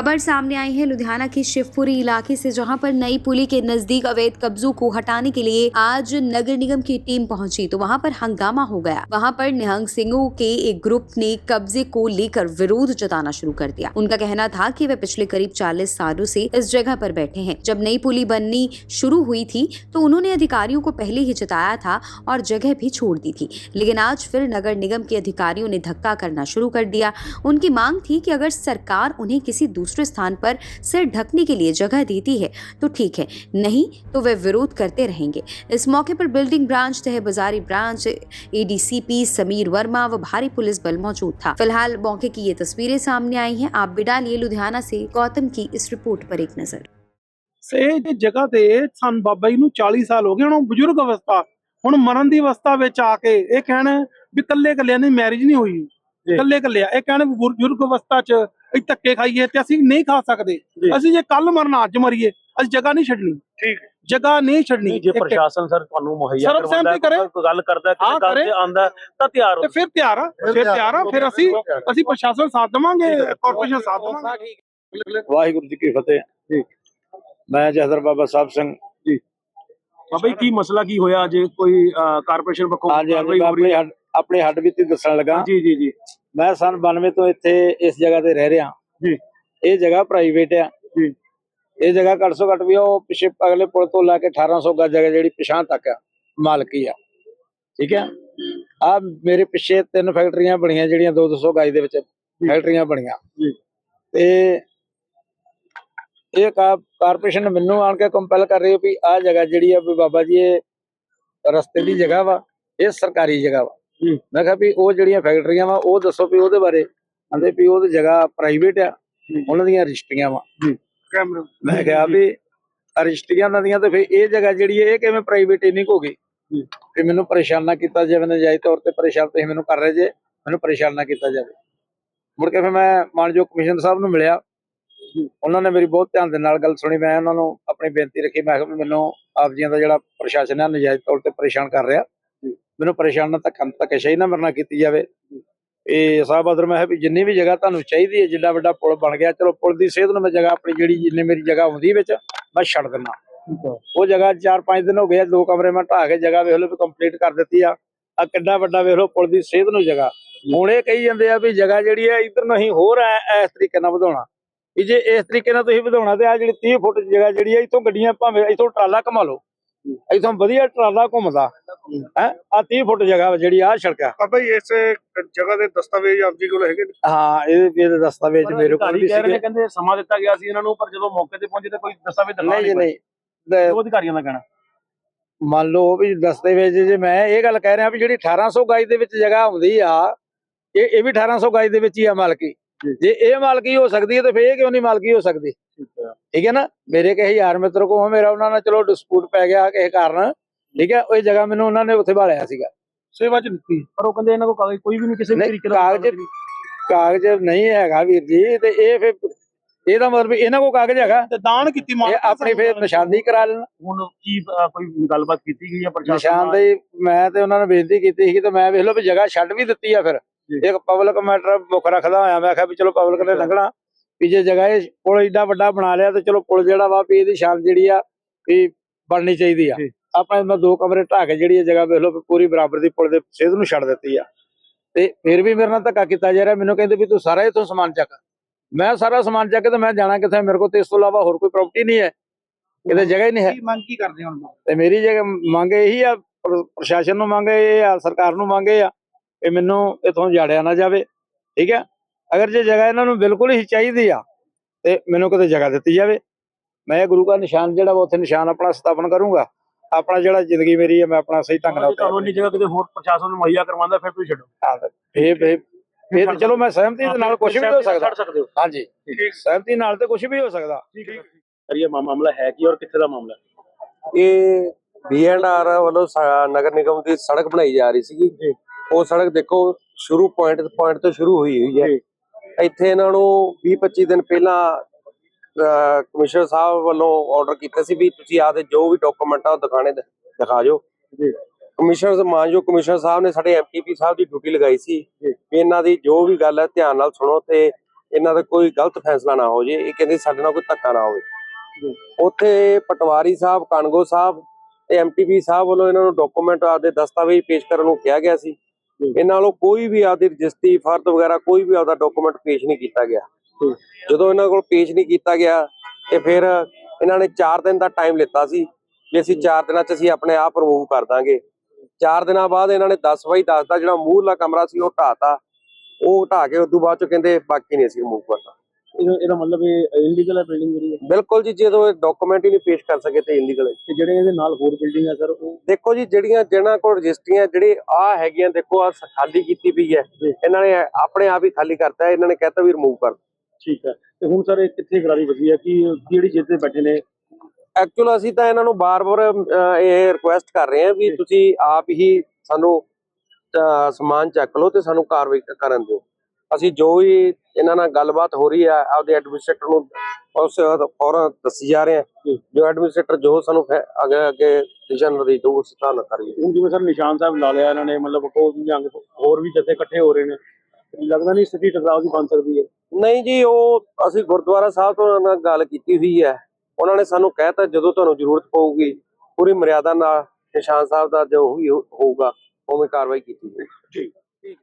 खबर सामने आई है लुधियाना की शिवपुरी इलाके से, जहाँ पर नई पुली के नज़दीक अवैध कब्जों को हटाने के लिए आज नगर निगम की टीम पहुँची तो वहाँ पर हंगामा हो गया। वहाँ पर निहंग सिंहों के एक ग्रुप ने कब्जे को लेकर विरोध जताना शुरू कर दिया। उनका कहना था कि वे पिछले करीब 40 सालों से इस जगह पर बैठे हैं। जब नई पुली बननी शुरू हुई थी तो उन्होंने अधिकारियों को पहले ही जताया था और जगह भी छोड़ दी थी। लेकिन आज फिर नगर निगम के अधिकारियों ने धक्का करना शुरू कर दिया। उनकी मांग थी कि अगर सरकार उन्हें किसी दूसरे स्थान पर सिर ढकने के लिए जगह देती है तो ठीक है नहीं तो वे विरोध करते रहेंगे इस मौके पर बिल्डिंग ब्रांच तह बाजारी ब्रांच एडीसीपी समीर वर्मा व भारी पुलिस बल मौजूद था फिलहाल मौके की ये तस्वीरें सामने आई हैं आप भी डालिए लुधियाना से गौतम की इस रिपोर्ट पर एक नजर ਇਹ ਜਗ੍ਹਾ ਤੇ ਸਨ ਬਾਬਾ ਜੀ ਨੂੰ 40 ਸਾਲ ਹੋ ਗਏ ਹੁਣ ਬਜ਼ੁਰਗ ਅਵਸਥਾ ਹੁਣ ਮਰਨ ਦੀ ਅਵਸਥਾ ਵਿੱਚ ਆ ਕੇ ਇਹ ਕਹਿਣ ਵੀ ਕੱਲੇ ਕੱਲਿਆਂ ਦੀ ਮੈਰਿਜ ਨਹੀਂ ਹੋਈ ਕੱਲੇ ਕੱਲਿਆ ਇਹ ਕਹਿਣ ਵੀ ਬਜ਼ੁਰਗ ਅਵਸਥਾ 'ਚ ਅਸੀਂ ਧੱਕੇ ਖਾਈਏ ਤੇ ਅਸੀਂ ਨਹੀਂ ਖਾ ਸਕਦੇ। ਅਸੀਂ ਜੇ ਕੱਲ ਮਰਨਾ ਅੱਜ ਮਰੀਏ ਅਸੀਂ ਜਗ੍ਹਾ ਨਹੀਂ ਛੱਡਣੀ। ਠੀਕ। ਜਗ੍ਹਾ ਨਹੀਂ ਛੱਡਣੀ। ਜੇ ਪ੍ਰਸ਼ਾਸਨ ਸਰ ਤੁਹਾਨੂੰ ਮੁਹੱਈਆ ਕਰਵਾਉਂਦਾ ਕੋਈ ਗੱਲ ਕਰਦਾ ਕਿਸੇ ਗੱਲ ਕਰੇ। ਤੇ ਆਂਦਾ ਤਾਂ ਤਿਆਰ ਹੋ ਤੇ ਫਿਰ ਤਿਆਰ ਆ। ਫਿਰ ਤਿਆਰ ਆ। ਫਿਰ ਅਸੀਂ ਅਸੀਂ ਪ੍ਰਸ਼ਾਸਨ ਸਾਥ ਦੇਵਾਂਗੇ ਕਾਰਪੋਰੇਸ਼ਨ ਸਾਥ ਦੇਵਾਂਗੇ। ਵਾਹਿਗੁਰੂ ਜੀ ਕੀ ਫਤਿਹ। ਜੀ ਮੈਂ ਜਹਦਰ ਬਾਬਾ ਸਾਹਿਬ ਸਿੰਘ। ਬਾਬਾ ਜੀ ਕੀ ਮਸਲਾ ਕੀ ਹੋਇਆ? ਜੇ ਕੋਈ ਕਾਰਪੋਰੇਸ਼ਨ? ਹੱਡ- ਆਪਣੀ ਹੱਡ ਬੀਤੀ ਦੱਸਣ ਲੱਗਾ। ਜੀ ਜੀ ਜੀ। ਮੈਂ ਸਨ 92 ਤੋਂ ਇੱਥੇ ਇਸ ਜਗ੍ਹਾ ਤੇ ਰਹਿ ਰਿਹਾ। ਜੀ। ਇਹ ਜਗ੍ਹਾ ਪ੍ਰਾਈਵੇਟ ਆ। ਜੀ। ਇਹ ਜਗ੍ਹਾ ਘੱਟ ਤੋਂ ਘੱਟ ਵੀ ਉਹ ਪਿਛੇ ਅਗਲੇ ਪੁਲ ਤੋਂ ਲਾ ਕੇ 1800 ਗਜ ਜਗ੍ਹਾ ਜਿਹੜੀ ਪਿਛਾਂ ਤੱਕ ਆ ਮਾਲਕੀ ਆ। ਠੀਕ ਹੈ ਆ ਮੇਰੇ ਪਿੱਛੇ ਤਿੰਨ ਫੈਕਟਰੀਆਂ ਬਣੀਆਂ ਜਿਹੜੀਆਂ 200 ਗਜ ਦੇ ਵਿੱਚ ਫੈਕਟਰੀਆਂ ਬਣੀਆਂ। ਜੀ। ਤੇ ਇਹ ਕਾਰਪੋਰੇਸ਼ਨ ਮੈਨੂੰ ਆਣ ਕੇ ਕੰਪੈਲ ਕਰ ਰਹੀ ਹੈ ਵੀ ਆ ਜਗ੍ਹਾ ਜਿਹੜੀ ਆ ਵੀ ਬਾਬਾ ਜੀ ਇਹ ਰਸਤੇ ਦੀ ਜਗ੍ਹਾ ਵਾ ਇਹ ਸਰਕਾਰੀ ਜਗ੍ਹਾ ਵਾ। ਮੈਂ ਕਿਹਾ ਵੀ ਉਹ ਜਿਹੜੀਆਂ ਫੈਕਟਰੀਆਂ ਵਾ ਉਹ ਦੱਸੋ ਵੀ ਉਹਦੇ ਬਾਰੇ। ਕਹਿੰਦੇ ਵੀ ਉਹਦੀ ਜਗ੍ਹਾ ਪ੍ਰਾਈਵੇਟ ਆ ਉਹਨਾਂ ਦੀਆਂ ਰਜਿਸਟਰੀਆਂ ਵਾ। ਮੈਂ ਕਿਹਾ ਵੀ ਰਜਿਸਟਰੀਆਂ ਉਹਨਾਂ ਦੀਆਂ ਤੇ ਫਿਰ ਇਹ ਜਗ੍ਹਾ ਜਿਹੜੀ ਹੈ ਇਹ ਕਿਵੇਂ ਪ੍ਰਾਈਵੇਟ ਇੰਨੀ ਕੁ ਹੋ ਗਈ? ਕਿ ਮੈਨੂੰ ਪਰੇਸ਼ਾਨ ਨਾ ਕੀਤਾ ਜਾਵੇ ਨਜਾਇਜ਼ ਤੌਰ ਤੇ ਪਰੇਸ਼ਾਨ ਤੁਸੀਂ ਮੈਨੂੰ ਕਰ ਰਹੇ ਜੇ ਮੈਨੂੰ ਪਰੇਸ਼ਾਨ ਨਾ ਕੀਤਾ ਜਾਵੇ। ਮੁੜ ਕੇ ਫਿਰ ਮੈਂ ਮਾਨਯੋਗ ਕਮਿਸ਼ਨਰ ਸਾਹਿਬ ਨੂੰ ਮਿਲਿਆ। ਉਹਨਾਂ ਨੇ ਮੇਰੀ ਬਹੁਤ ਧਿਆਨ ਦੇ ਨਾਲ ਗੱਲ ਸੁਣੀ ਮੈਂ ਉਹਨਾਂ ਨੂੰ ਆਪਣੀ ਬੇਨਤੀ ਰੱਖੀ ਮੈਂ ਕਿਹਾ ਮੈਨੂੰ ਆਪ ਜੀਆਂ ਦਾ ਜਿਹੜਾ ਪ੍ਰਸ਼ਾਸਨ ਹੈ ਨਜਾਇਜ਼ ਤੌਰ ਤੇ ਪਰੇਸ਼ਾਨ ਕਰ ਰਿਹਾ। ਮੈਨੂੰ ਪਰੇਸ਼ਾਨ ਨਾ ਧੱਕਾ ਧੱਕੇਸ਼ਾਹੀ ਨਾ ਮਰਨਾ ਕੀਤੀ ਜਾਵੇ। ਇਹ ਸਾਹਿਬ ਅਦਰ ਮੈਂ ਵੀ ਜਿੰਨੀ ਵੀ ਜਗ੍ਹਾ ਤੁਹਾਨੂੰ ਚਾਹੀਦੀ ਹੈ ਜਿੱਡਾ ਵੱਡਾ ਪੁਲ ਬਣ ਗਿਆ ਚਲੋ ਪੁਲ ਦੀ ਸੇਧ ਨੂੰ ਮੈਂ ਜਗ੍ਹਾ ਆਪਣੀ ਜਿਹੜੀ ਜਿੰਨੀ ਮੇਰੀ ਜਗ੍ਹਾ ਹੁੰਦੀ ਵਿੱਚ ਮੈਂ ਛੱਡ ਦਿੰਦਾ। ਉਹ ਜਗ੍ਹਾ 4-5 ਦਿਨ ਹੋ ਗਏ ਦੋ ਕਮਰੇ ਮੈਂ ਢਾਹ ਕੇ ਜਗ੍ਹਾ ਵੇਖ ਲਓ ਵੀ ਕੰਪਲੀਟ ਕਰ ਦਿੱਤੀ ਆ। ਆ ਕਿੱਡਾ ਵੱਡਾ ਵੇਖ ਲਓ ਪੁਲ ਦੀ ਸੇਧ ਨੂੰ ਜਗ੍ਹਾ। ਹੁਣ ਇਹ ਕਹੀ ਜਾਂਦੇ ਆ ਵੀ ਜਗ੍ਹਾ ਜਿਹੜੀ ਹੈ ਇਧਰ ਨਹੀਂ ਹੋਰ ਐ ਇਸ ਤਰੀਕੇ ਨਾਲ ਵਧਾਉਣਾ। ਵੀ ਜੇ ਇਸ ਤਰੀਕੇ ਨਾਲ ਤੁਸੀਂ ਵਧਾਉਣਾ ਤੇ ਆ ਜਿਹੜੀ 30 ਫੁੱਟ ਜਗ੍ਹਾ ਜਿਹੜੀ ਹੈ ਇਥੋਂ ਗੱਡੀਆਂ ਭਾਵੇਂ ਇਥੋਂ ਟਰਾਲਾ ਘਮਾ ਲਓ ਇਥੋਂ ਵਧੀਆ ਟਰਾਲਾ ਘੁੰਮਦਾ। ਹੈ? ਆ 30 ਫੁੱਟ ਜਗ੍ਹਾ ਜਿਹੜੀ ਆ ਸੜਕਾ ਬਾਬਾ ਜੀ ਇਸ ਜਗ੍ਹਾ ਦੇ ਦਸਤਾਵੇਜ਼ ਆਪ ਜੀ ਕੋਲ ਹੈਗੇ ਨੇ? ਹਾਂ ਇਹ ਇਹਦੇ ਦਸਤਾਵੇਜ਼ ਮੇਰੇ ਕੋਲ ਵੀ ਸੀਗੇ। ਕਹਿੰਦੇ ਸਮਾਂ ਦਿੱਤਾ ਗਿਆ ਸੀ ਇਹਨਾਂ ਨੂੰ ਪਰ ਜਦੋਂ ਮੌਕੇ ਤੇ ਪਹੁੰਚੇ ਤੇ ਕੋਈ ਦਸਤਾਵੇਜ਼ ਦਿਖਾ ਨਹੀਂ ਜੀ ਨਹੀਂ ਨਹੀਂ। ਤੇ ਉਹ ਅਧਿਕਾਰੀਆਂ ਦਾ ਕਹਿਣਾ। ਮੰਨ ਲਓ ਵੀ ਦਸਤਾਵੇਜ਼ ਜੇ ਮੈਂ ਇਹ ਗੱਲ ਕਹਿ ਰਿਹਾ ਵੀ ਜਿਹੜੀ 1800 ਗਜ ਦੇ ਵਿੱਚ ਜਗ੍ਹਾ ਆਉਂਦੀ ਆ ਇਹ ਇਹ ਵੀ 1800 ਗਜ ਦੇ ਵਿੱਚ ਹੀ ਆ ਮਾਲਕੀ। ਜੇ ਇਹ ਮਾਲਕੀ ਹੋ ਸਕਦੀ ਹੈ ਤੇ ਫੇਰ ਇਹ ਕਿਉਂ ਨਹੀਂ ਮਾਲਕੀ ਹੋ ਸਕਦੀ? ਠੀਕ ਹੈ ਨਾ? ਮੇਰੇ ਕਿਸੇ ਯਾਰ ਮਿੱਤਰ ਕੋ ਮੇਰਾ ਉਹਨਾਂ ਨਾਲ ਚਲੋ ਡਿਸਪਿਊਟ ਪੈ ਗਿਆ ਕਿਸੇ ਕਾਰਨ ਠੀਕ ਹੈ? ਉਹ ਜਗ੍ਹਾ ਮੈਨੂੰ ਉਹਨਾਂ ਨੇ ਉੱਥੇ ਭਾਲਿਆ ਸੀਗਾ। ਸੇਵਾ ਚ ਦਿੱਤੀ। ਪਰ ਉਹ ਕਹਿੰਦੇ ਇਹਨਾਂ ਕੋਲ ਕਾਗਜ਼ ਕੋਈ ਵੀ ਨਹੀਂ ਕਿਸੇ ਵੀ ਤਰੀਕੇ ਦਾ ਕਾਗਜ਼ ਕਾਗਜ਼ ਨਹੀਂ। ਹੈਗਾ ਵੀਰ ਜੀ ਤੇ ਇਹ ਫਿਰ ਇਹਦਾ ਮਤਲਬ ਇਹਨਾਂ ਕੋਲ ਕਾਗਜ਼ ਹੈਗਾ। ਤੇ ਦਾਨ ਕੀਤੀ ਮਾਂ ਆਪਣੀ ਫੇਰ ਨਿਸ਼ਾਨਦੇਹੀ ਕਰਾ ਲੈਣ। ਹੁਣ ਕੀ ਕੋਈ ਗੱਲਬਾਤ ਕੀਤੀ ਗਈ ਹੈ ਪ੍ਰਸ਼ਾਸਨ? ਨਿਸ਼ਾਨਦੇਹੀ ਮੈਂ ਤੇ ਉਹਨਾਂ ਨੂੰ ਬੇਨਤੀ ਕੀਤੀ ਸੀ ਤੇ ਮੈਂ ਵੇਖ ਲਓ ਵੀ ਜਗ੍ਹਾ ਛੱਡ ਵੀ ਦਿੱਤੀ ਆ ਫਿਰ। ਇੱਕ ਪਬਲਿਕ ਮੈਟਰ ਮੁੱਖ ਰੱਖਦਾ ਹੋਇਆ ਮੈਂ ਕਿਹਾ ਵੀ ਚਲੋ ਪਬਲਿਕ ਨੇ ਲੰਘਣਾ। ਵੀ ਜੇ ਜਗ੍ਹਾ ਇਹ ਪੁਲ ਏਡਾ ਵੱਡਾ ਬਣਾ ਲਿਆ ਤੇ ਚਲੋ ਪੁਲ ਜਿਹੜਾ ਵਾ ਵੀ ਇਹਦੀ ਸ਼ਾਨ ਜਿਹੜੀ ਆ ਵੀ ਬਣਨੀ ਚਾਹੀਦੀ ਆ। ਆਪਾਂ ਮੈਂ ਦੋ ਕਮਰੇ ਢਾਹ ਕੇ ਜਿਹੜੀ ਇਹ ਜਗ੍ਹਾ ਵੇਖ ਲਓ ਪੂਰੀ ਬਰਾਬਰ ਦੀ ਪੁਲ ਦੇ ਸੇਧ ਨੂੰ ਛੱਡ ਦਿੱਤੀ ਆ। ਤੇ ਫਿਰ ਵੀ ਮੇਰੇ ਨਾਲ ਧੱਕਾ ਕੀਤਾ ਜਾ ਰਿਹਾ ਮੈਨੂੰ ਕਹਿੰਦੇ ਵੀ ਤੂੰ ਸਾਰਾ ਇਥੋਂ ਸਮਾਨ ਚੱਕ। ਮੈਂ ਸਾਰਾ ਸਮਾਨ ਚੱਕ ਤੇ ਮੈਂ ਜਾਣਾ ਕਿੱਥੇ? ਮੇਰੇ ਕੋਲ ਤੇ ਇਸ ਤੋਂ ਇਲਾਵਾ ਹੋਰ ਕੋਈ ਪ੍ਰਾਪਰਟੀ ਨਹੀਂ ਹੈ। ਕਿਤੇ ਜਗ੍ਹਾ ਹੀ ਨਹੀਂ ਹੈ। ਕੀ ਮੰਗ ਕੀ ਕਰਦੇ ਹੁਣ ਤੇ ਮੇਰੀ ਜਗ੍ਹਾ ਮੰਗ ਇਹੀ ਆ ਪ੍ਰ- ਪ੍ਰਸ਼ਾਸਨ ਨੂੰ ਮੰਗ ਇਹ ਆ ਸਰਕਾਰ ਨੂੰ ਮੰਗ ਇਹ ਆ ਕਿ ਮੈਨੂੰ ਇਥੋਂ ਜਾੜਿਆ ਨਾ ਜਾਵੇ। ਠੀਕ ਹੈ ਅਗਰ ਜੇ ਜਗ੍ਹਾ ਇਹਨਾਂ ਨੂੰ ਬਿਲਕੁਲ ਹੀ ਚਾਹੀਦੀ ਆ ਤੇ ਮੈਨੂੰ ਕਿਤੇ ਜਗ੍ਹਾ ਦਿੱਤੀ ਜਾਵੇ। ਮੈਂ ਗੁਰੂ ਦਾ ਨਿਸ਼ਾਨ ਜਿਹੜਾ ਵਾ ਉੱਥੇ ਨਿਸ਼ਾਨ ਆਪਣਾ ਸਥਾਪਨ ਕਰੂੰਗਾ। ਆਪਣਾ ਜਿਹੜਾ ਜ਼ਿੰਦਗੀ ਮੇਰੀ ਹੈ ਮੈਂ ਆਪਣਾ ਸਹੀ ਢੰਗ ਨਾਲ ਇੰਨੀ ਜਗ੍ਹਾ ਕਿਤੇ ਹੋਰ ਪ੍ਰਸ਼ਾਸਨ ਨੂੰ ਮੁਹੱਈਆ ਕਰਵਾਉਂਦਾ ਫਿਰ ਤੁਸੀਂ ਛੱਡੋ। ਇਹ ਇਹ ਤੇ ਚਲੋ ਮੈਂ ਸਹਿਮਤੀ ਦੇ ਨਾਲ ਕੁਝ ਵੀ ਹੋ ਸਕਦਾ। ਛੱਡ ਸਕਦੇ ਹੋ। ਹਾਂਜੀ ਸਹਿਮਤੀ ਨਾਲ ਤੇ ਕੁਝ ਵੀ ਹੋ ਸਕਦਾ। ਇਹ ਮਾਮਲਾ ਹੈ ਕੀ ਔਰ ਕਿੱਥੇ ਦਾ ਮਾਮਲਾ? ਹੈ ਇਹ ਬੀਐਨਆਰ ਵੱਲੋਂ ਨਗਰ ਨਿਗਮ ਦੀ ਸੜਕ ਬਣਾਈ ਜਾ ਰਹੀ ਸੀਗੀ। ਉਹ ਸੜਕ ਦੇਖੋ ਸ਼ੁਰੂ ਪੁਆਇੰਟ ਪੁਆਇੰਟ ਤੋਂ ਸ਼ੁਰੂ ਹੋਈ ਹੋਈ ਹੈ। ਇੱਥੇ ਇਹਨਾਂ ਨੂੰ 20 25 ਦਿਨ ਪਹਿਲਾਂ ਕਮਿਸ਼ਨਰ ਸਾਹਿਬ ਵੱਲੋਂ ਆਰਡਰ ਕੀਤਾ ਸੀ ਵੀ ਤੁਸੀਂ ਆਦੇ ਜੋ ਵੀ ਡਾਕੂਮੈਂਟ ਆ ਉਹ ਦਿਖਾਣੇ ਦਿਖਾ ਜੋ। ਕਮਿਸ਼ਨਰ ਮਾਨਯੋਗ ਕਮਿਸ਼ਨਰ ਸਾਹਿਬ ਨੇ ਸਾਡੇ ਐਮਟੀਪੀ ਸਾਹਿਬ ਦੀ ਡਿਊਟੀ ਲਗਾਈ ਸੀ ਵੀ ਇਹਨਾਂ ਦੀ ਜੋ ਵੀ ਗੱਲ ਹੈ ਧਿਆਨ ਨਾਲ ਸੁਣੋ ਤੇ ਇਹਨਾਂ ਦਾ ਕੋਈ ਗਲਤ ਫੈਸਲਾ ਨਾ ਹੋ ਜੇ। ਇਹ ਕਹਿੰਦੇ ਸਾਡੇ ਨਾਲ ਕੋਈ ਧੱਕਾ ਨਾ ਹੋਵੇ। ਉੱਥੇ ਪਟਵਾਰੀ ਸਾਹਿਬ ਕਾਨਗੋ ਸਾਹਿਬ ਤੇ ਐਮਟੀਪੀ ਸਾਹਿਬ ਵੱਲੋਂ ਇਹਨਾਂ ਨੂੰ ਡਾਕੂਮੈਂਟ ਆਪਦੇ ਦਸਤਾਵੇਜ਼ ਪੇਸ਼ ਕਰਨ ਨੂੰ ਕਿਹਾ ਗਿਆ ਸੀ। ਇਹਨਾਂ ਵੱਲੋਂ ਕੋਈ ਵੀ ਆਪਦੀ ਰਜਿਸਟਰੀ ਫਰਦ ਵਗੈਰਾ ਕੋਈ ਵੀ ਆਪਦਾ ਡਾਕੂਮੈਂਟ ਪੇਸ਼ ਨਹੀਂ ਕੀਤਾ ਗਿਆ। ਜਦੋਂ ਇਹਨਾਂ ਕੋਲ ਪੇਸ਼ ਨਹੀਂ ਕੀਤਾ ਗਿਆ ਤੇ ਫਿਰ ਇਹਨਾਂ ਨੇ 4 ਦਿਨ ਦਾ ਟਾਈਮ ਲਿੱਤਾ ਸੀ ਵੀ ਅਸੀਂ 4 ਦਿਨਾਂ 'ਚ ਅਸੀਂ ਆਪਣੇ ਆਪ ਰਿਮੂਵ ਕਰ ਦਾਂਗੇ। 4 ਦਿਨਾਂ ਬਾਅਦ ਇਹਨਾਂ ਨੇ 10 ਬਾਈ 10 ਦਾ ਜਿਹੜਾ ਮੂਹਰਲਾ ਕਮਰਾ ਸੀ ਉਹ ਢਾਤਾ ਉਹ ਢਾ ਕੇ ਉਦੋਂ ਬਾਅਦ ਚ ਕਹਿੰਦੇ ਬਾਕੀ ਨਹੀਂ ਅਸੀਂ ਰਿਮੂਵ ਕਰਨਾ। ਇਹਦਾ ਇਹਦਾ ਮਤਲਬ ਇਹ ਇਲੀਗਲ ਹੈ ਬਿਲਡਿੰਗ ਜਿਹੜੀ ਹੈ। ਬਿਲਕੁਲ ਜੀ ਜਦੋਂ ਇਹ ਡਾਕੂਮੈਂਟ ਹੀ ਨਹੀਂ ਪੇਸ਼ ਕਰ ਸਕੇ ਤੇ ਇਲੀਗਲ ਹੈ। ਤੇ ਜਿਹੜੇ ਇਹਦੇ ਨਾਲ ਹੋਰ ਬਿਲਡਿੰਗ ਹੈ ਸਰ ਉਹ ਦੇਖੋ ਜੀ ਜਿਹੜੀਆਂ ਜਿਹਨਾਂ ਕੋਲ ਰਜਿਸਟਰੀਆਂ ਜਿਹੜੇ ਆ ਹੈਗੀਆਂ ਦੇਖੋ ਆ ਖਾਲੀ ਕੀਤੀ ਪਈ ਹੈ। ਇਹਨਾਂ ਨੇ ਆਪਣੇ ਆਪ ਹੀ ਖਾਲੀ ਕਰਤਾ ਹੈ, ਇਹਨਾਂ ਨੇ ਕਹਿਤਾ ਵੀ ਰਿਮੂਵ ਕਰ ਠੀਕ ਹੈ। ਤੇ ਹੁਣ ਸਰ ਇਹ ਕਿੱਥੇ ਗਰਾਰੀ ਵਸੀ ਹੈ? ਕਿ ਕਿਹੜੀ ਤੇ ਬੈਠੇ ਨੇ? ਐਕਚੁਅਲ ਅਸੀਂ ਤਾਂ ਇਹਨਾਂ ਨੂੰ ਬਾਰ-ਬਾਰ ਇਹ ਰਿਕੁਐਸਟ ਕਰ ਰਹੇ ਹਾਂ ਵੀ ਤੁਸੀਂ ਆਪ ਹੀ ਸਾਨੂੰ ਸਮਾਨ ਚੱਕ ਲਓ ਤੇ ਸਾਨੂੰ ਕਾਰਵਾਈ ਕਰਨ ਦਿਓ। ਅਸੀਂ ਜੋ ਵੀ ਇਹਨਾਂ ਨਾਲ ਗੱਲਬਾਤ ਹੋ ਰਹੀ ਹੈ ਆਪਦੇ ਐਡਮਿਨਿਸਟ੍ਰੇਟਰ ਨੂੰ ਉਸ ਫੌਰਨ ਦੱਸੀ ਜਾ ਰਹੇ ਹਾਂ। ਜੋ ਐਡਮਿਨਿਸਟ੍ਰੇਟਰ ਜੋ ਸਾਨੂੰ ਅੱਗੇ ਅੱਗੇ ਦਿਸ਼ਾ ਨਿਰਦੇਸ਼ ਦੋ ਉਸ ਤਰ੍ਹਾਂ ਕਰੀਏ ਹੁਣ ਜਿਵੇਂ ਸਰ ਨਿਸ਼ਾਨ ਸਾਹਿਬ ਲਾ ਲਿਆ ਇਹਨਾਂ ਨੇ ਮਤਲਬ ਕੋ ਜੰਗ ਹੋਰ ਵੀ ਜਥੇ ਇਕੱਠੇ ਹੋ ਰਹੇ ਨੇ। ਲੱਗਦਾ ਨਹੀਂ ਸਥਿਤੀ ਟਕਰਾਅ ਦੀ ਬਣ ਸਕਦੀ ਹੈ। ਨਹੀਂ ਜੀ ਉਹ ਅਸੀਂ ਗੁਰਦੁਆਰਾ ਸਾਹਿਬ ਤੋਂ ਉਹਨਾਂ ਨਾਲ ਗੱਲ ਕੀਤੀ ਹੋਈ ਹੈ। ਉਹਨਾਂ ਨੇ ਸਾਨੂੰ ਕਹਿਤਾ ਜਦੋਂ ਤੁਹਾਨੂੰ ਜ਼ਰੂਰਤ ਪਊਗੀ ਪੂਰੀ ਮਰਿਆਦਾ ਨਾਲ ਨਿਸ਼ਾਨ ਸਾਹਿਬ ਦਾ ਜੋ ਵੀ ਹੋਊਗਾ ਉਵੇਂ ਕਾਰਵਾਈ ਕੀਤੀ ਜਾਏਗੀ